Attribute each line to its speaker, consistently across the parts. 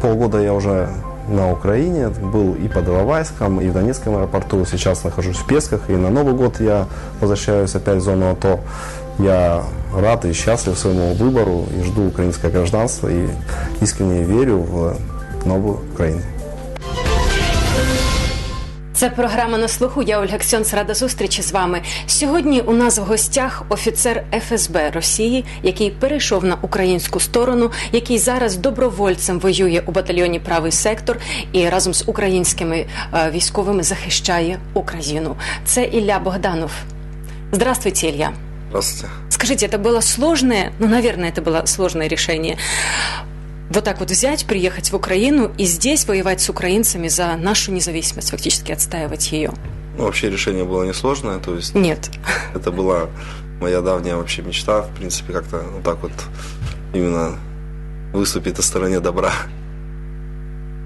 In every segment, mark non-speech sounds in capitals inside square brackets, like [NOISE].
Speaker 1: полгода я уже на Украине, был и под Иловайском, и в Донецком аэропорту. Сейчас нахожусь в Песках, и на Новый год я возвращаюсь опять в зону АТО. Я рад и счастлив своему выбору, и жду украинское гражданство, и искренне верю в новую Украину.
Speaker 2: Це програма на слуху. Я Ольга Ксьонс, рада зустрічі з вами. Сьогодні у нас в гостях офіцер ФСБ Росії, який перейшов на українську сторону, який зараз добровольцем воює у батальйоні Правий сектор і разом з українськими е, військовими захищає Україну. Це Ілля Богданов. Здравствуйте, Илья.
Speaker 3: Здравствуйте.
Speaker 2: Скажите, это было сложное, ну, наверное, это было сложное решение, Вот так вот взять, приехать в Украину и здесь воевать с украинцами за нашу независимость, фактически отстаивать ее?
Speaker 3: Ну, вообще решение было несложное, то есть...
Speaker 2: Нет.
Speaker 3: Это была моя давняя вообще мечта, в принципе, как-то вот так вот именно выступить на стороне добра.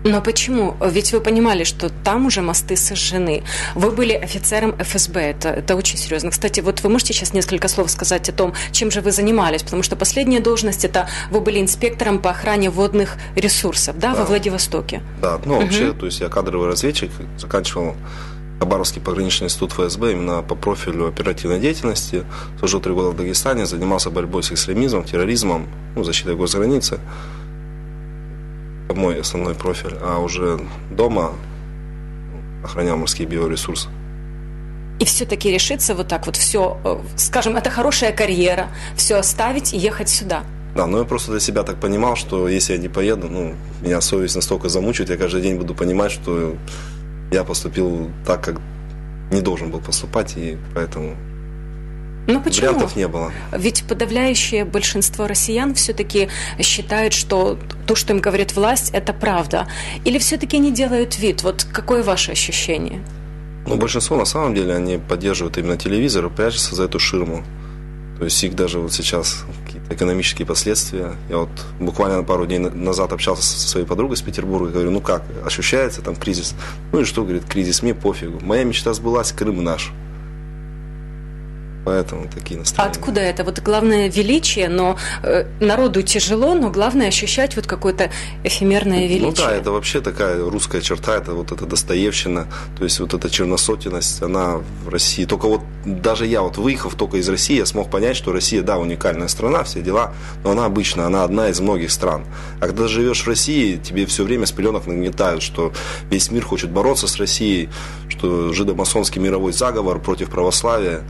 Speaker 2: Но почему? Ведь вы понимали, что там уже мосты сожжены. Вы были офицером ФСБ, это, это очень серьезно. Кстати, вот вы можете сейчас несколько слов сказать о том, чем же вы занимались? Потому что последняя должность, это вы были инспектором по охране водных ресурсов, да,
Speaker 3: Да.
Speaker 2: во Владивостоке?
Speaker 3: Да, ну, вообще, то есть я кадровый разведчик, заканчивал Хабаровский пограничный институт ФСБ именно по профилю оперативной деятельности. Служил три года в Дагестане, занимался борьбой с экстремизмом, терроризмом, ну, защитой госграницы. Мой основной профиль. А уже дома охранял морские биоресурсы.
Speaker 2: И все-таки решиться вот так вот все, скажем, это хорошая карьера, все оставить и ехать сюда.
Speaker 3: Да, но я просто для себя так понимал, что если я не поеду, ну, меня совесть настолько замучит, я каждый день буду понимать, что я поступил так, как не должен был поступать, и поэтому
Speaker 2: Ну почему?
Speaker 3: вариантов не было.
Speaker 2: Ведь подавляющее большинство россиян все-таки считают, что то, что им говорит власть, это правда. Или все-таки они делают вид? Вот какое ваше ощущение?
Speaker 3: Но большинство, на самом деле, они поддерживают именно телевизор и прячутся за эту ширму. То есть их даже вот сейчас какие-то экономические последствия. Я вот буквально пару дней на- назад общался со своей подругой из Петербурга и говорю, ну как, ощущается там кризис? Ну и что, говорит, кризис, мне пофигу. Моя мечта сбылась, Крым наш. Поэтому такие
Speaker 2: А
Speaker 3: настроения.
Speaker 2: откуда это? Вот главное величие, но э, народу тяжело, но главное ощущать вот какое-то эфемерное величие.
Speaker 3: Ну да, это вообще такая русская черта, это вот эта достоевщина, то есть вот эта черносотенность, она в России. Только вот даже я вот выехав только из России, я смог понять, что Россия, да, уникальная страна, все дела, но она обычно, она одна из многих стран. А когда живешь в России, тебе все время с пеленок нагнетают, что весь мир хочет бороться с Россией, что жидомасонский мировой заговор против православия.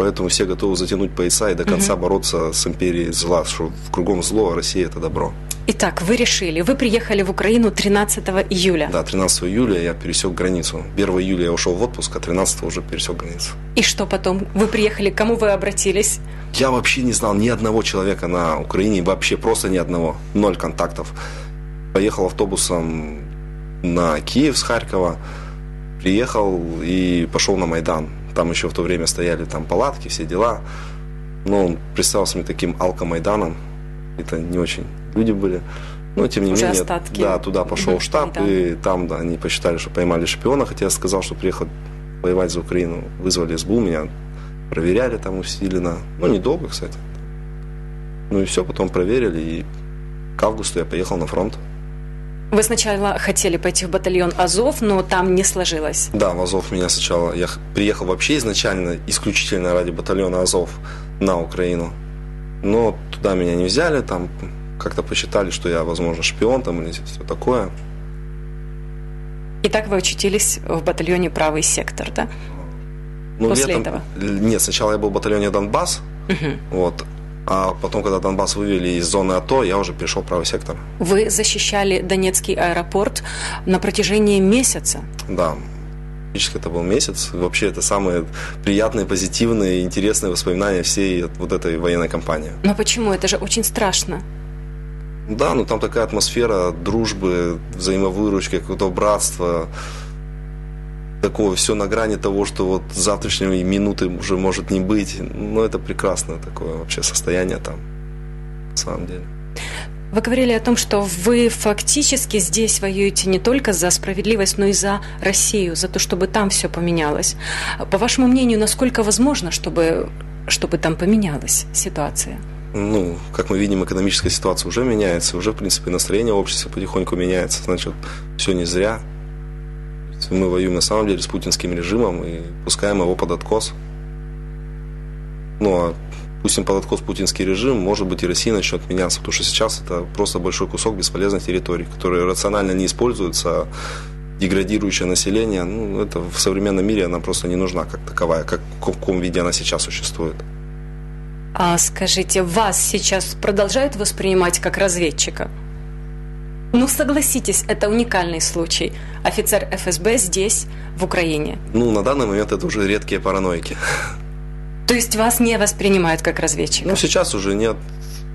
Speaker 3: Поэтому все готовы затянуть пояса и до конца бороться с империей зла, что в кругом зло, а Россия это добро.
Speaker 2: Итак, вы решили, вы приехали в Украину 13 июля.
Speaker 3: Да, 13 июля я пересек границу. 1 июля я ушел в отпуск, а 13 уже пересек границу.
Speaker 2: И что потом? Вы приехали, к кому вы обратились?
Speaker 3: Я вообще не знал ни одного человека на Украине, вообще просто ни одного. Ноль контактов. Поехал автобусом на Киев с Харькова, приехал и пошел на Майдан. Там еще в то время стояли там палатки, все дела. Но он представился мне таким алкомайданом. Это не очень люди были. Но тем не
Speaker 2: Уже
Speaker 3: менее,
Speaker 2: остатки.
Speaker 3: да, туда пошел
Speaker 2: Мгм,
Speaker 3: штаб,
Speaker 2: Майдана.
Speaker 3: и там да, они посчитали, что поймали шпиона, хотя я сказал, что приехал воевать за Украину. Вызвали СБУ, меня проверяли там усиленно. Ну, недолго, кстати. Ну и все, потом проверили, и к августу я поехал на фронт.
Speaker 2: Вы сначала хотели пойти в батальон Азов, но там не сложилось.
Speaker 3: Да, в Азов меня сначала... Я приехал вообще изначально исключительно ради батальона Азов на Украину. Но туда меня не взяли, там как-то посчитали, что я, возможно, шпион там или все такое.
Speaker 2: И так вы очутились в батальоне «Правый сектор», да?
Speaker 3: Ну,
Speaker 2: После
Speaker 3: летом-
Speaker 2: этого?
Speaker 3: Нет, сначала я был в батальоне Донбасс, вот. А потом, когда Донбасс вывели из зоны АТО, я уже перешел в правый сектор.
Speaker 2: Вы защищали Донецкий аэропорт на протяжении месяца.
Speaker 3: Да, практически это был месяц. Вообще это самые приятные, позитивные, интересные воспоминания всей вот этой военной кампании.
Speaker 2: Но почему? Это же очень страшно.
Speaker 3: Да, ну там такая атмосфера дружбы, взаимовыручки, какого-то братства. Такого все на грани того, что вот завтрашней минуты уже может не быть. Ну, это прекрасное такое вообще состояние там, на самом деле.
Speaker 2: Вы говорили о том, что вы фактически здесь воюете не только за справедливость, но и за Россию, за то, чтобы там все поменялось. По вашему мнению, насколько возможно, чтобы, чтобы там поменялась ситуация?
Speaker 3: ну, как мы видим, экономическая ситуация уже меняется, уже, в принципе, настроение общества потихоньку меняется, значит, все не зря. Мы воюем на самом деле с путинским режимом и пускаем его под откос. Ну, а пустим под откос путинский режим, может быть, и Россия начнет меняться, потому что сейчас это просто большой кусок бесполезной территории, которая рационально не используется, а деградирующее население, ну, это в современном мире она просто не нужна как таковая, как в каком виде она сейчас существует.
Speaker 2: А скажите, вас сейчас продолжают воспринимать как разведчика? Ну, согласитесь, это уникальный случай. Офицер ФСБ здесь, в Украине.
Speaker 3: Ну, на данный момент это уже редкие параноики.
Speaker 2: То есть вас не воспринимают как разведчика?
Speaker 3: Ну, сейчас уже нет.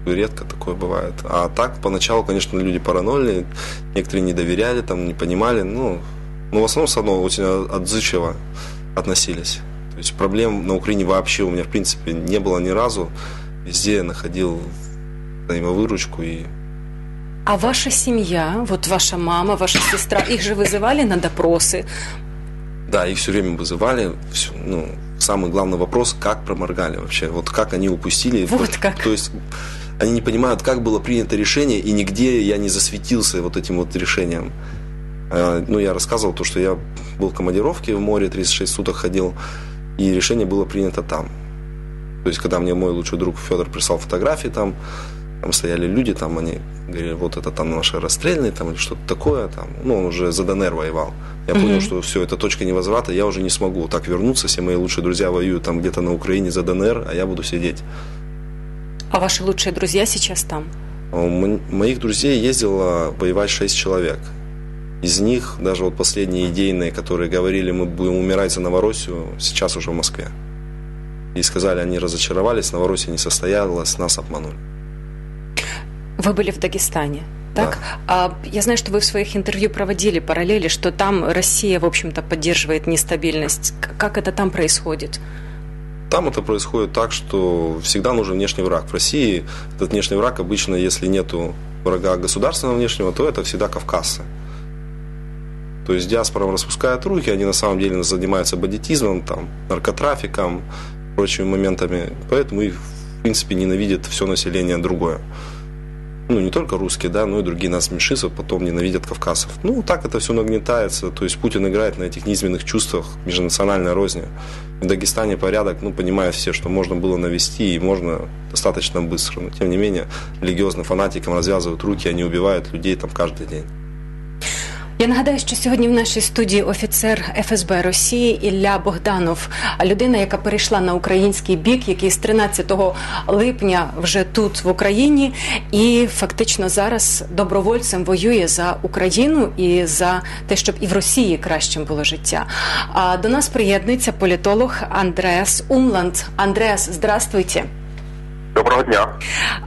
Speaker 3: Редко такое бывает. А так, поначалу, конечно, люди паранойные. Некоторые не доверяли, там, не понимали. Ну, но в основном все равно очень отзывчиво относились. То есть проблем на Украине вообще у меня, в принципе, не было ни разу. Везде я находил взаимовыручку и
Speaker 2: а ваша семья, вот ваша мама, ваша сестра, их же вызывали на допросы?
Speaker 3: Да, их все время вызывали. Все, ну, самый главный вопрос, как проморгали вообще, вот как они упустили.
Speaker 2: Вот как.
Speaker 3: То есть они не понимают, как было принято решение, и нигде я не засветился вот этим вот решением. А, ну, я рассказывал то, что я был в командировке в море, 36 суток ходил, и решение было принято там. То есть, когда мне мой лучший друг Федор прислал фотографии там, там стояли люди, там они говорили, вот это там наши расстрельные, там или что-то такое, там, ну, он уже за ДНР воевал. Я mm-hmm. понял, что все, это точка невозврата, я уже не смогу так вернуться, все мои лучшие друзья воюют там где-то на Украине за ДНР, а я буду сидеть.
Speaker 2: А ваши лучшие друзья сейчас там?
Speaker 3: А у моих друзей ездило воевать 6 человек. Из них даже вот последние идейные, которые говорили, мы будем умирать за Новороссию, сейчас уже в Москве. И сказали, они разочаровались, Новороссия не состоялась, нас обманули.
Speaker 2: Вы были в Дагестане, так?
Speaker 3: Да.
Speaker 2: А, я знаю, что вы в своих интервью проводили параллели, что там Россия, в общем-то, поддерживает нестабильность. Как это там происходит?
Speaker 3: Там это происходит так, что всегда нужен внешний враг. В России этот внешний враг обычно, если нету врага государственного внешнего, то это всегда кавказцы. То есть диаспора распускает руки, они на самом деле занимаются бандитизмом, там, наркотрафиком, прочими моментами. Поэтому их, в принципе, ненавидит все население другое ну, не только русские, да, но и другие нас меньшинства потом ненавидят кавказцев. Ну, так это все нагнетается, то есть Путин играет на этих низменных чувствах, межнациональной розни. В Дагестане порядок, ну, понимают все, что можно было навести, и можно достаточно быстро. Но, тем не менее, религиозным фанатикам развязывают руки, они убивают людей там каждый день.
Speaker 2: Я нагадаю, що сьогодні в нашій студії офіцер ФСБ Росії Ілля Богданов, людина, яка перейшла на український бік, який з 13 липня вже тут в Україні, і фактично зараз добровольцем воює за Україну і за те, щоб і в Росії кращим було життя. А до нас приєднується політолог Андреас Умланд. Андреас, здравствуйте.
Speaker 4: Доброго дня.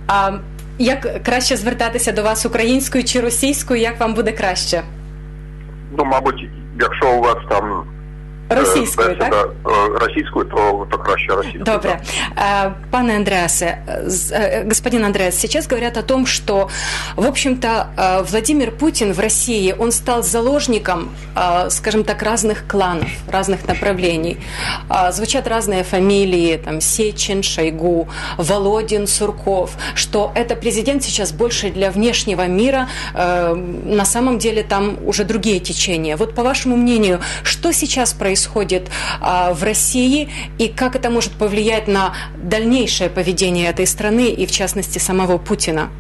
Speaker 2: А як краще звертатися до вас українською чи російською? Як вам буде краще?
Speaker 4: Ну, мабуть, якщо у вас там
Speaker 2: Російською,
Speaker 4: бесіда,
Speaker 2: так?
Speaker 4: російською, то, то краще російскую.
Speaker 2: Добре. Пане Андреасе, господин Андреас, сейчас говорят о том, что, в общем-то, Владимир Путин в России, он стал заложником, скажем так, разных кланов, разных направлений. Звучат разные фамилии, там, Сечин, Шойгу, Володин, Сурков, что это президент сейчас больше для внешнего мира, на самом деле там уже другие течения. Вот по вашему мнению, что сейчас происходит происходит а, в России и как это может повлиять на дальнейшее поведение этой страны и, в частности, самого Путина?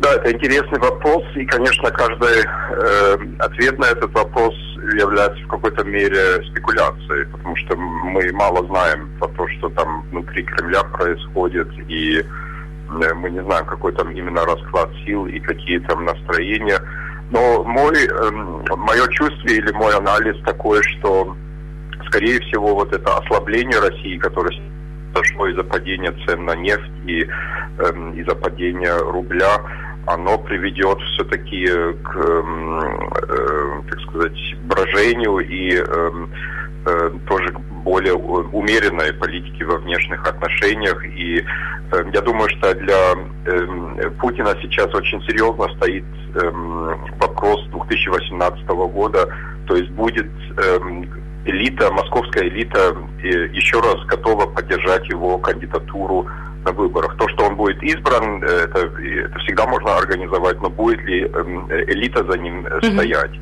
Speaker 4: Да, это интересный вопрос, и, конечно, каждый э, ответ на этот вопрос является в какой-то мере спекуляцией, потому что мы мало знаем про то, что там внутри Кремля происходит, и э, мы не знаем, какой там именно расклад сил и какие там настроения. Но мой, э, мое чувство или мой анализ такой, что, скорее всего, вот это ослабление России, которое произошло из-за падения цен на нефть и э, из-за падения рубля, оно приведет все-таки к, э, э, так сказать, брожению и э, тоже более умеренной политики во внешних отношениях. И э, я думаю, что для э, Путина сейчас очень серьезно стоит э, вопрос 2018 года, то есть будет э, элита, московская элита еще раз готова поддержать его кандидатуру на выборах. То, что он будет избран, это, это всегда можно организовать, но будет ли эм, элита за ним стоять?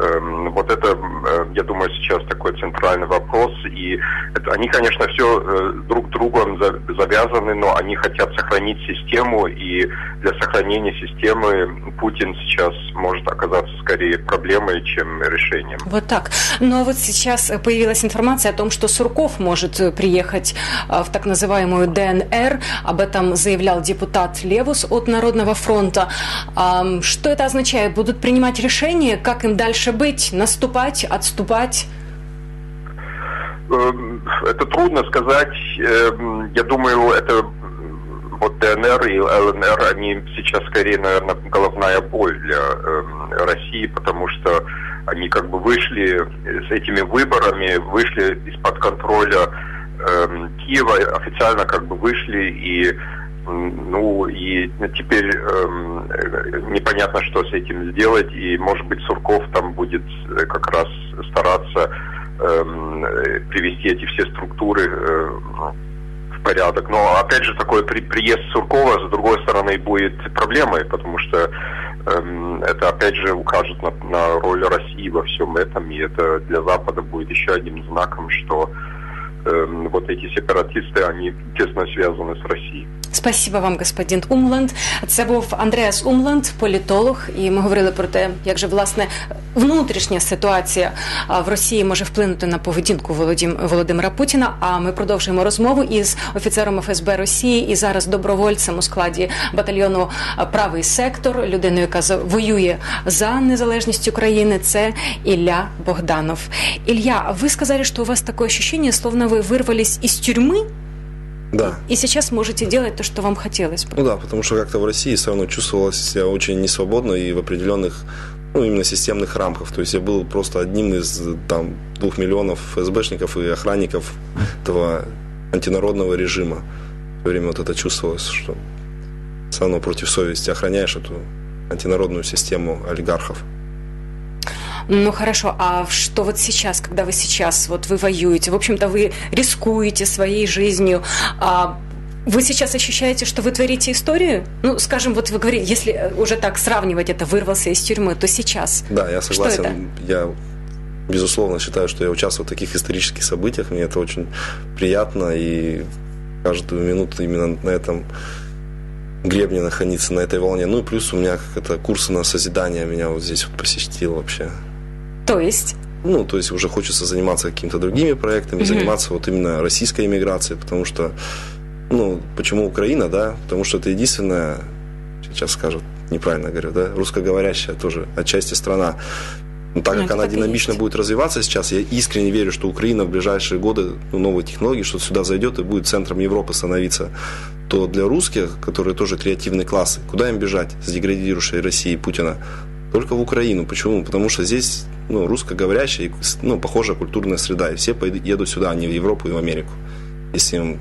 Speaker 4: Эм, вот это, э, я думаю, сейчас такой центральный вопрос. И это, они, конечно, все э, друг другом завязаны, но они хотят сохранить систему, и для сохранения системы Путин сейчас может оказаться скорее проблемой, чем решением.
Speaker 2: Вот так. Ну а вот сейчас появилась информация о том, что Сурков может приехать э, в так называемую ДНР. Об этом заявлял депутат Левус от Народного фронта. Что это означает? Будут принимать решения, как им дальше дальше быть? Наступать, отступать?
Speaker 4: Эм, это трудно сказать. Эм, я думаю, это вот ДНР и ЛНР, они сейчас скорее, наверное, головная боль для эм, России, потому что они как бы вышли с этими выборами, вышли из-под контроля Киева, официально как бы вышли и ну и теперь эм, непонятно, что с этим сделать, и может быть Сурков там будет э, как раз стараться эм, привести эти все структуры э, в порядок. Но опять же такой при, приезд Суркова с другой стороны будет проблемой, потому что эм, это опять же укажет на, на роль России во всем этом, и это для Запада будет еще одним знаком, что вот эти сепаратисты, они тесно связаны с Россией.
Speaker 2: Спасибо вам, господин Умланд. Це був Андреас Умланд, політолог, і ми говорили про те, як же власне внутрішня ситуація в Росії може вплинути на поведінку Володимира Путіна. А ми продовжуємо розмову із офіцером ФСБ Росії і зараз добровольцем у складі батальйону Правий сектор, людиною, яка воює за незалежність України. Це Ілля Богданов. Ілля, ви сказали, що у вас таке ощущение, словно ви вирвались із тюрми.
Speaker 3: Да.
Speaker 2: И сейчас можете делать то, что вам хотелось бы.
Speaker 3: Ну да, потому что как-то в России все равно чувствовалась себя очень несвободно и в определенных ну, именно системных рамках. То есть я был просто одним из там двух миллионов ФСБшников и охранников этого антинародного режима. В то время вот это чувствовалось, что все равно против совести охраняешь эту антинародную систему олигархов.
Speaker 2: Ну хорошо, а что вот сейчас, когда вы сейчас, вот вы воюете, в общем-то вы рискуете своей жизнью, а вы сейчас ощущаете, что вы творите историю? Ну, скажем, вот вы говорите, если уже так сравнивать это, вырвался из тюрьмы, то сейчас.
Speaker 3: Да, я согласен. Я безусловно считаю, что я участвую в таких исторических событиях. Мне это очень приятно и каждую минуту именно на этом гребне находиться, на этой волне. Ну и плюс у меня как это курсы на созидание меня вот здесь вот посетил вообще.
Speaker 2: То есть?
Speaker 3: Ну, то есть уже хочется заниматься какими-то другими проектами, mm-hmm. заниматься вот именно российской иммиграцией, потому что, ну, почему Украина, да? Потому что это единственная, сейчас скажут, неправильно говорю, да, русскоговорящая тоже отчасти страна. Но так ну, как она динамично будет развиваться сейчас, я искренне верю, что Украина в ближайшие годы, ну, новые технологии, что сюда зайдет и будет центром Европы становиться, то для русских, которые тоже креативный класс, куда им бежать с деградирующей Россией Путина? Только в Украину. Почему? Потому что здесь ну, русскоговорящая, ну, похожая культурная среда. И все едут сюда, а не в Европу и в Америку. Если им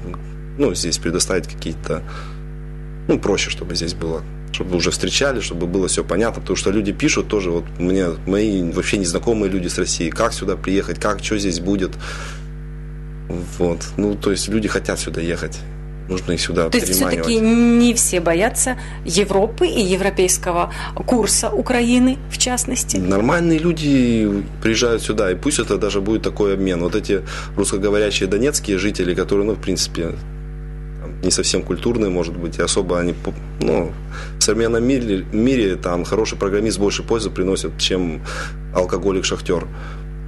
Speaker 3: ну, здесь предоставить какие-то... Ну, проще, чтобы здесь было. Чтобы уже встречали, чтобы было все понятно. Потому что люди пишут тоже, вот мне мои вообще незнакомые люди с России, как сюда приехать, как, что здесь будет. Вот. Ну, то есть люди хотят сюда ехать нужно их сюда
Speaker 2: То есть все-таки не все боятся Европы и европейского курса Украины, в частности?
Speaker 3: Нормальные люди приезжают сюда, и пусть это даже будет такой обмен. Вот эти русскоговорящие донецкие жители, которые, ну, в принципе, не совсем культурные, может быть, и особо они, ну, в современном мире, мире там хороший программист больше пользы приносит, чем алкоголик-шахтер.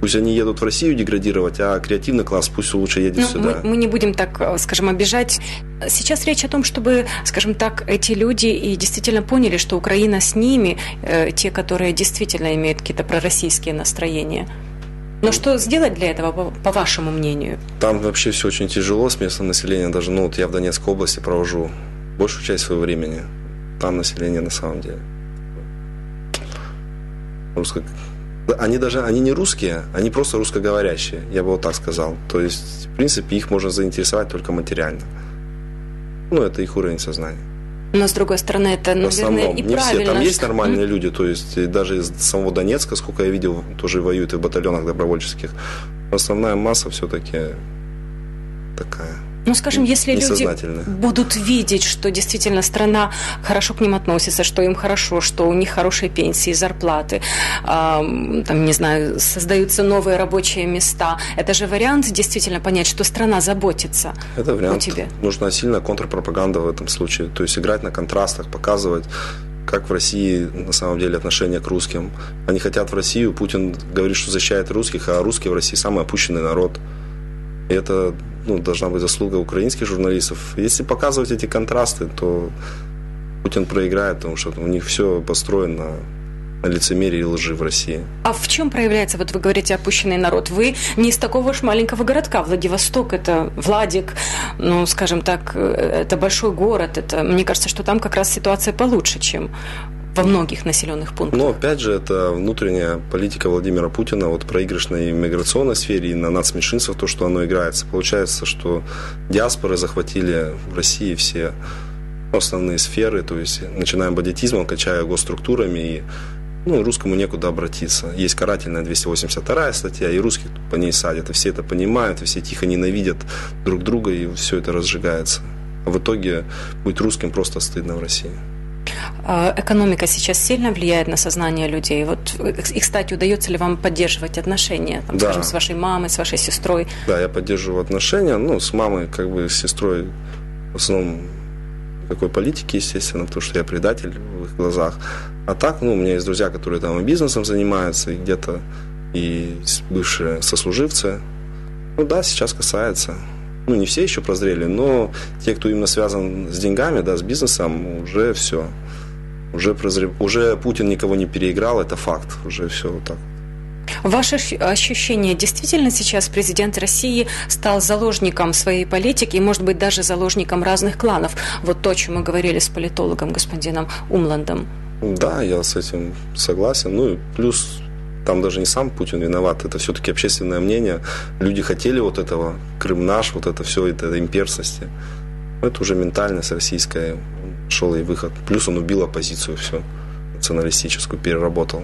Speaker 3: Пусть они едут в Россию деградировать, а креативный класс пусть лучше едет ну, сюда.
Speaker 2: Мы, мы не будем так, э, скажем, обижать. Сейчас речь о том, чтобы, скажем так, эти люди и действительно поняли, что Украина с ними, э, те, которые действительно имеют какие-то пророссийские настроения. Но что сделать для этого, по, по вашему мнению?
Speaker 3: Там вообще все очень тяжело с местным населением. Даже, ну, вот я в Донецкой области провожу большую часть своего времени. Там население на самом деле. Русско они даже, они не русские, они просто русскоговорящие, я бы вот так сказал. То есть, в принципе, их можно заинтересовать только материально. Ну, это их уровень сознания.
Speaker 2: Но, с другой стороны, это, наверное, основном, и
Speaker 3: не
Speaker 2: правильно.
Speaker 3: Все. Там есть нормальные люди, то есть даже из самого Донецка, сколько я видел, тоже воюют и в батальонах добровольческих. Основная масса все-таки такая.
Speaker 2: Ну, скажем, если люди будут видеть, что действительно страна хорошо к ним относится, что им хорошо, что у них хорошие пенсии, зарплаты, э, там, не знаю, создаются новые рабочие места, это же вариант действительно понять, что страна заботится
Speaker 3: это вариант.
Speaker 2: о тебе.
Speaker 3: Нужна сильная контрпропаганда в этом случае, то есть играть на контрастах, показывать как в России на самом деле отношение к русским. Они хотят в Россию, Путин говорит, что защищает русских, а русские в России самый опущенный народ. И это ну, должна быть заслуга украинских журналистов. Если показывать эти контрасты, то Путин проиграет, потому что у них все построено на лицемерии и лжи в России.
Speaker 2: А в чем проявляется, вот вы говорите, опущенный народ? Вы не из такого уж маленького городка. Владивосток – это Владик, ну, скажем так, э, это большой город. Это, мне кажется, что там как раз ситуация получше, чем во многих населенных пунктах.
Speaker 3: Но опять же, это внутренняя политика Владимира Путина, вот проигрышной миграционной сфере и на нацменьшинствах, то, что оно играется. Получается, что диаспоры захватили в России все основные сферы, то есть начинаем бандитизмом, качая госструктурами и ну, русскому некуда обратиться. Есть карательная 282 статья, и русских по ней садят, и все это понимают, и все тихо ненавидят друг друга, и все это разжигается. А в итоге быть русским просто стыдно в России.
Speaker 2: А, экономика сейчас сильно влияет на сознание людей. Вот, и, кстати, удается ли вам поддерживать отношения, там,
Speaker 3: да.
Speaker 2: скажем, с вашей мамой, с вашей сестрой?
Speaker 3: Да, я поддерживаю отношения. Ну, с мамой, как бы, с сестрой в основном такой политики, естественно, потому что я предатель в их глазах. А так, ну, у меня есть друзья, которые там и бизнесом занимаются, и где-то и бывшие сослуживцы. Ну да, сейчас касается ну, не все еще прозрели, но те, кто именно связан с деньгами, да, с бизнесом, уже все. Уже, прозре... уже Путин никого не переиграл, это факт. Уже все вот так.
Speaker 2: Ваше ощущение, действительно сейчас президент России стал заложником своей политики и, может быть, даже заложником разных кланов? Вот то, о чем мы говорили с политологом господином Умландом.
Speaker 3: Да, я с этим согласен. Ну и плюс там даже не сам Путин виноват, это все-таки общественное мнение. Люди хотели вот этого, Крым наш, вот это все, это имперсности. Это уже ментальность российская, шел и выход. Плюс он убил оппозицию все, националистическую, переработал.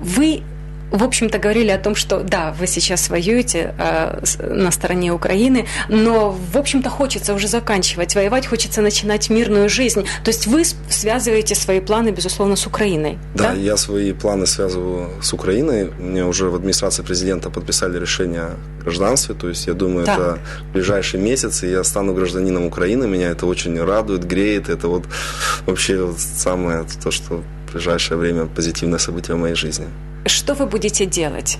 Speaker 2: Вы в общем-то, говорили о том, что да, вы сейчас воюете э, на стороне Украины, но, в общем-то, хочется уже заканчивать воевать, хочется начинать мирную жизнь. То есть вы связываете свои планы, безусловно, с Украиной.
Speaker 3: Да, да? я свои планы связываю с Украиной. Мне уже в администрации президента подписали решение о гражданстве. То есть, я думаю, да. это ближайшие месяцы я стану гражданином Украины. Меня это очень радует, греет. Это вот вообще самое то, что в ближайшее время позитивное событие в моей жизни.
Speaker 2: Что вы будете делать?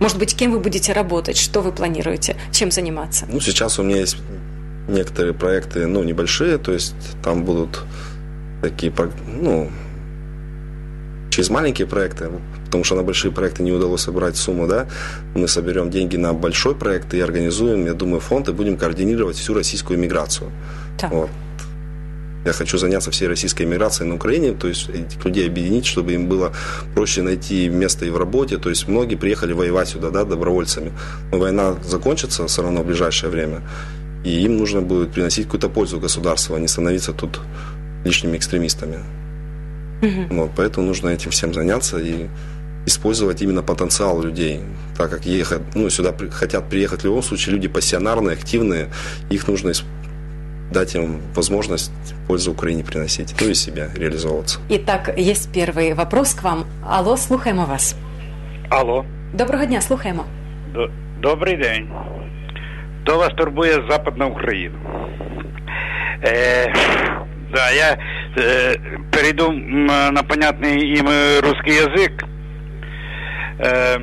Speaker 2: Может быть, кем вы будете работать? Что вы планируете? Чем заниматься?
Speaker 3: Ну, сейчас у меня есть некоторые проекты, ну, небольшие, то есть там будут такие, ну, через маленькие проекты, потому что на большие проекты не удалось собрать сумму, да, мы соберем деньги на большой проект и организуем, я думаю, фонд и будем координировать всю российскую иммиграцию. Так. Вот. Я хочу заняться всей российской миграцией на Украине, то есть этих людей объединить, чтобы им было проще найти место и в работе. То есть многие приехали воевать сюда, да, добровольцами. Но война закончится все равно в ближайшее время. И им нужно будет приносить какую-то пользу государству, а не становиться тут лишними экстремистами. Угу. Вот, поэтому нужно этим всем заняться и использовать именно потенциал людей, так как ехать, ну, сюда при, хотят приехать в любом случае люди пассионарные, активные, их нужно использовать дать им возможность пользу Украине приносить, ну и себя реализовываться.
Speaker 2: Итак, есть первый вопрос к вам. Алло, слухаємо вас.
Speaker 5: Алло.
Speaker 2: Доброго дня, слухаємо.
Speaker 5: Добрий день. То вас турбує Западна Україна. Е, да, я е, перейду на понятный им русский язык. Э,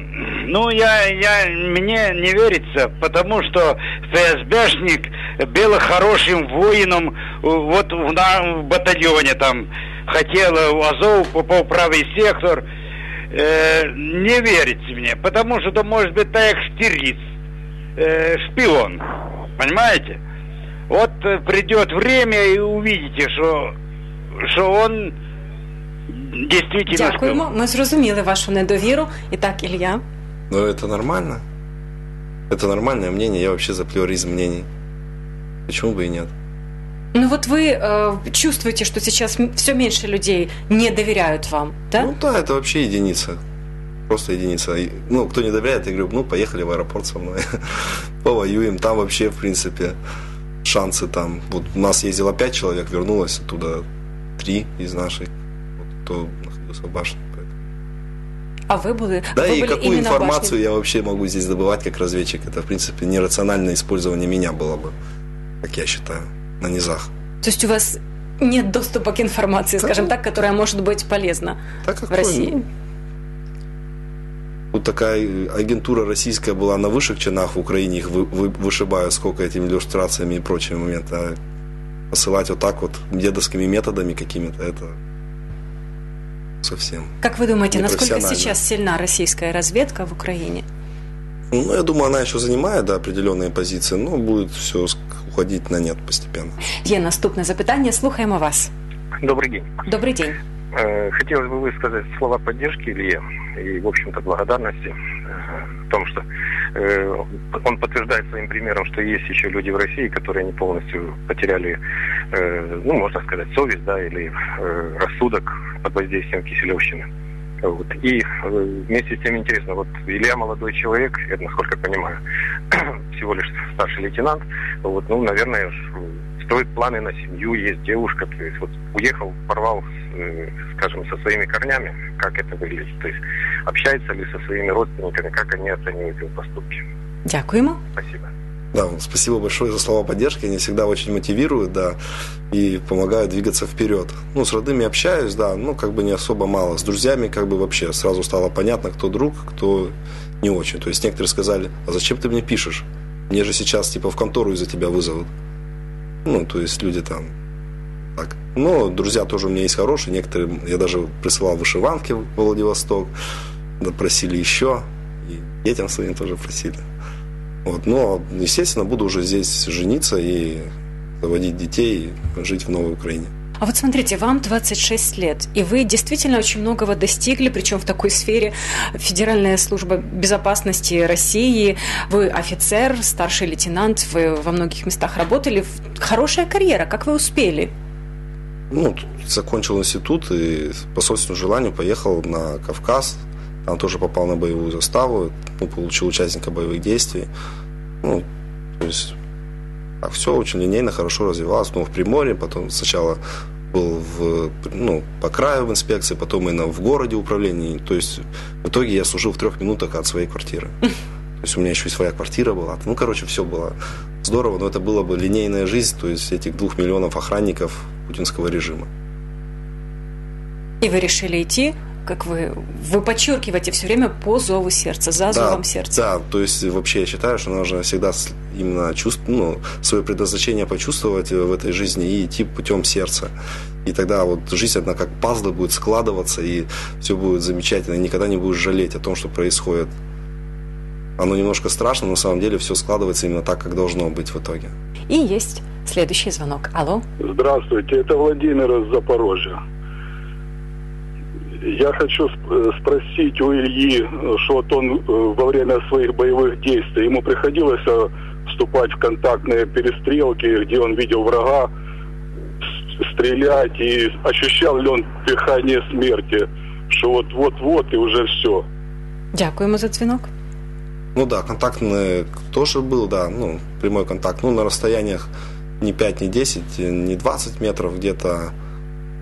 Speaker 5: ну, я, я, мне не верится, потому что ФСБшник был хорошим воином вот в, на, в батальоне там, хотел в Азов, попал в правый сектор. Э, не верите мне, потому что это может быть так штириц, э, шпион, понимаете? Вот э, придет время и увидите, что, что он Дійсно,
Speaker 2: Дякуємо. Ми зрозуміли вашу недовіру. І так, Илья.
Speaker 3: Ну, это нормально. Это нормальное мнение. Я вообще за плюрализм мнений. Почему бы и нет?
Speaker 2: Ну вот вы э, чувствуете, что сейчас все меньше людей не доверяют вам, да?
Speaker 3: Ну да, это вообще единица. просто единица. Ну, кто не доверяет, я говорю, ну, поехали в аэропорт со мной, [LAUGHS] повоюем. Там вообще, в принципе, шансы там. Вот у нас ездило пять человек, вернулось оттуда три из наших, вот, кто находился в башне.
Speaker 2: А вы были?
Speaker 3: Да,
Speaker 2: вы
Speaker 3: и
Speaker 2: были
Speaker 3: какую информацию я вообще могу здесь добывать как разведчик? Это, в принципе, нерациональное использование меня было бы, как я считаю, на низах.
Speaker 2: То есть у вас нет доступа к информации, скажем так, которая может быть полезна
Speaker 3: как
Speaker 2: в России?
Speaker 3: ну, Вот такая агентура российская была на высших чинах в Украине, их вы- вы- вышибают сколько этими иллюстрациями и прочими моментами. А посылать вот так вот дедовскими методами какими-то, это совсем.
Speaker 2: Как вы думаете, насколько сейчас сильна российская разведка в Украине?
Speaker 3: Ну, я думаю, она еще занимает да, определенные позиции, но будет все уходить на нет постепенно.
Speaker 2: Є наступне запитання. Слухаємо вас.
Speaker 6: Добрый день.
Speaker 2: Добрий день.
Speaker 6: Хотелось бы высказать слова поддержки Илье и, в общем-то, благодарности в том, что он подтверждает своим примером, что есть еще люди в России, которые не полностью потеряли, э, ну, можно сказать, совесть, да, или э, рассудок под воздействием Киселевщины. Вот. И э, вместе с тем интересно, вот Илья молодой человек, я насколько понимаю, [CLEARS THROAT] всего лишь старший лейтенант, вот, ну, наверное, строит планы на семью, есть девушка, то есть вот уехал, порвал, э, скажем, со своими корнями, как это выглядит, то есть общается ли со своими родственниками, как они оценивают его поступки.
Speaker 2: Дякуємо.
Speaker 6: Спасибо.
Speaker 3: Да, спасибо большое за слова поддержки. Они всегда очень мотивируют, да, и помогают двигаться вперед. Ну, с родными общаюсь, да, ну, как бы не особо мало. С друзьями как бы вообще сразу стало понятно, кто друг, кто не очень. То есть некоторые сказали, а зачем ты мне пишешь? Мне же сейчас типа в контору из-за тебя вызовут. Ну, то есть люди там так. Но друзья тоже у меня есть хорошие. Некоторые, я даже присылал вышиванки в Владивосток, да, просили еще. И детям своим тоже просили. Вот, но, естественно, буду уже здесь жениться и заводить детей, и жить в новой Украине.
Speaker 2: А вот смотрите, вам 26 лет, и вы действительно очень многого достигли, причем в такой сфере Федеральная служба безопасности России. Вы офицер, старший лейтенант, вы во многих местах работали. Хорошая карьера, как вы успели?
Speaker 3: Ну, закончил институт и по собственному желанию поехал на Кавказ. Там тоже попал на боевую заставу, ну, получил участника боевых действий. Ну, то есть так все очень линейно, хорошо развивалось. Ну, в Приморье, потом сначала был в, ну, по краю в инспекции, потом именно в городе управлении. То есть в итоге я служил в трех минутах от своей квартиры. [LAUGHS] То есть у меня еще и своя квартира была. Ну, короче, все было здорово, но это была бы линейная жизнь, то есть этих двух миллионов охранников путинского режима.
Speaker 2: И вы решили идти, как вы, вы подчеркиваете все время по зову сердца, за зовом сердца.
Speaker 3: Да, то есть вообще я считаю, что нужно всегда именно чувств, ну, свое предназначение почувствовать в этой жизни и идти путем сердца. И тогда вот жизнь, одна как пазлы будет складываться, и все будет замечательно, и никогда не будешь жалеть о том, что происходит. Оно немножко страшно, но на самом деле все складывается именно так, как должно быть в итоге.
Speaker 2: И есть следующий звонок. Алло.
Speaker 7: Здравствуйте, это Владимир из Запорожья. Я хочу э, спросить у Ильи, э, что вот он э, во время своих боевых действий, ему приходилось вступать в контактные перестрелки, где он видел врага, с- стрелять, и ощущал ли он дыхание смерти, что вот-вот-вот и уже все.
Speaker 2: Дякуємо за дзвінок.
Speaker 3: Ну да, контактный тоже был, да, ну, прямой контакт. Ну, на расстояниях не 5, не 10, не 20 метров, где-то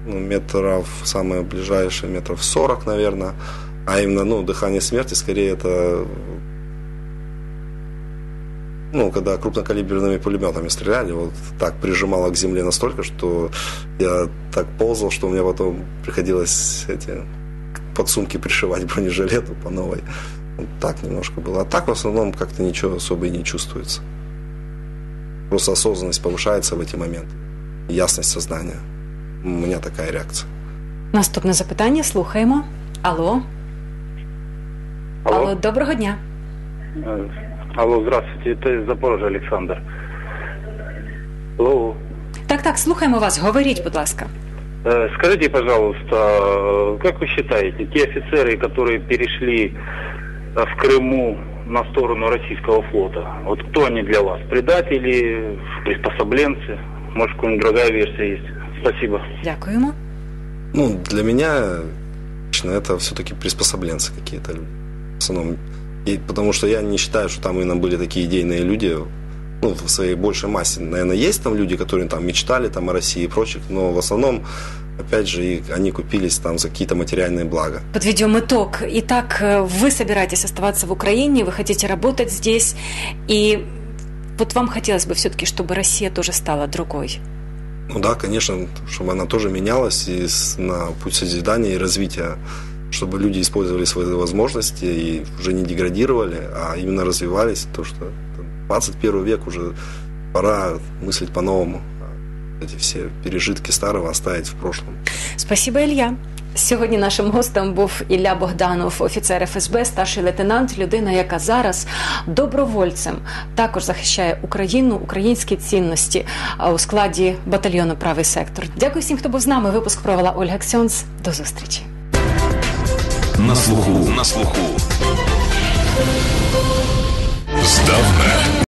Speaker 3: ну, метров, самое ближайшее, метров 40, наверное. А именно, ну, дыхание смерти, скорее, это ну, когда крупнокалиберными пулеметами стреляли, вот так прижимало к земле настолько, что я так ползал, что у меня потом приходилось эти подсумки пришивать [LAUGHS] бронежилету по новой. Вот так немножко было. А так в основном как-то ничего особо и не чувствуется. Просто осознанность повышается в эти моменты. Ясность сознания. У меня такая реакция.
Speaker 2: Наступне запитання. Слухаємо. Алло. Алло, доброго дня.
Speaker 8: Э, Алло, здравствуйте, это из Запорожья Александр. Алло.
Speaker 2: Так, так, слухаємо вас. Говоріть, будь ласка.
Speaker 8: Э, Скажите, пожалуйста, э, как вы считаете, те офицеры, которые перешли э, в Крыму на сторону российского флота, вот кто они для вас? Предатели, приспособленцы? Может, какая-нибудь другая версия есть? Спасибо.
Speaker 2: Дякуємо.
Speaker 3: Ну, для меня лично это все-таки приспособленцы какие-то люди. в основном. И потому что я не считаю, что там именно были такие идейные люди, ну, в своей большей массе. Наверное, есть там люди, которые там мечтали там о России и прочих, но в основном опять же, и они купились там за какие-то материальные блага.
Speaker 2: Подведем итог. Итак, э, вы собираетесь оставаться в Украине, вы хотите работать здесь, и вот вам хотелось бы все-таки, чтобы Россия тоже стала другой.
Speaker 3: Ну да, конечно, чтобы она тоже менялась и на путь созидания и развития, чтобы люди использовали свои возможности и уже не деградировали, а именно развивались, то что 21 век уже пора мыслить по-новому эти все пережитки старого оставить в прошлом.
Speaker 2: Спасибо, Илья. Сьогодні нашим гостем був Ілля Богданов, офіцер ФСБ, старший лейтенант, людина, яка зараз добровольцем також захищає Україну, українські цінності у складі батальйону Правий сектор. Дякую всім, хто був з нами. Випуск провела Ольга Ксьонс. До зустрічі.
Speaker 9: На слуху. На слуху. Здавна